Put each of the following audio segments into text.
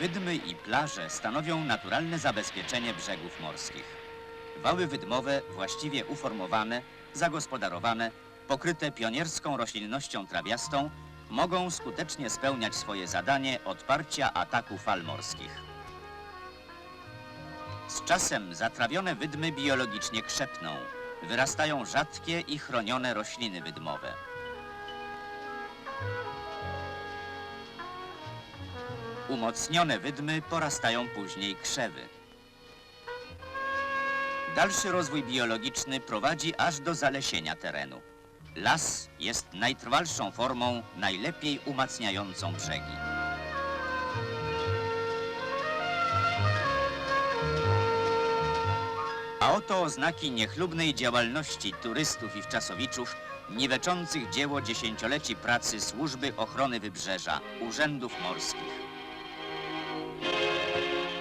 Wydmy i plaże stanowią naturalne zabezpieczenie brzegów morskich. Wały wydmowe właściwie uformowane, zagospodarowane, pokryte pionierską roślinnością trawiastą, mogą skutecznie spełniać swoje zadanie odparcia ataku fal morskich. Z czasem zatrawione wydmy biologicznie krzepną. Wyrastają rzadkie i chronione rośliny wydmowe. Umocnione wydmy porastają później krzewy. Dalszy rozwój biologiczny prowadzi aż do zalesienia terenu. Las jest najtrwalszą formą, najlepiej umacniającą brzegi. A oto oznaki niechlubnej działalności turystów i wczasowiczów, niweczących dzieło dziesięcioleci pracy Służby Ochrony Wybrzeża, Urzędów Morskich.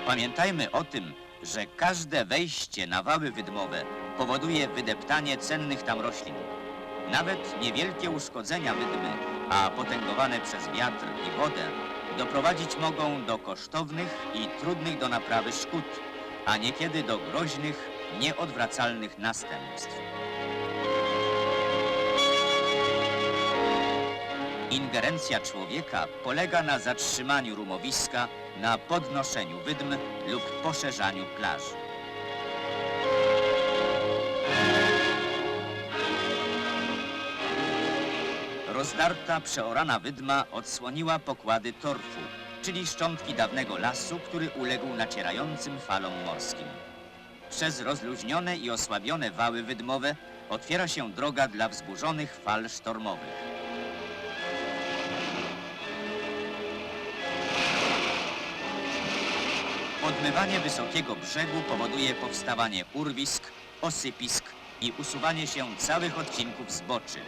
Pamiętajmy o tym, że każde wejście na wały wydmowe powoduje wydeptanie cennych tam roślin. Nawet niewielkie uszkodzenia wydmy, a potęgowane przez wiatr i wodę, doprowadzić mogą do kosztownych i trudnych do naprawy szkód, a niekiedy do groźnych, nieodwracalnych następstw. Ingerencja człowieka polega na zatrzymaniu rumowiska, na podnoszeniu wydm lub poszerzaniu plaży. Rozdarta, przeorana wydma odsłoniła pokłady torfu, czyli szczątki dawnego lasu, który uległ nacierającym falom morskim. Przez rozluźnione i osłabione wały wydmowe otwiera się droga dla wzburzonych fal sztormowych. Podmywanie wysokiego brzegu powoduje powstawanie urwisk, osypisk i usuwanie się całych odcinków zboczy.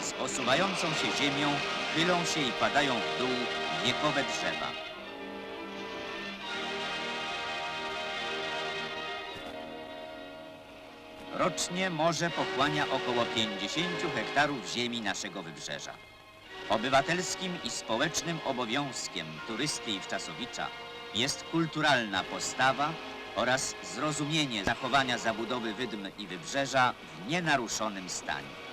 Z osuwającą się ziemią chylą się i padają w dół wiekowe drzewa. Rocznie morze pochłania około 50 hektarów ziemi naszego wybrzeża. Obywatelskim i społecznym obowiązkiem turysty i wczasowicza jest kulturalna postawa oraz zrozumienie zachowania zabudowy wydm i wybrzeża w nienaruszonym stanie.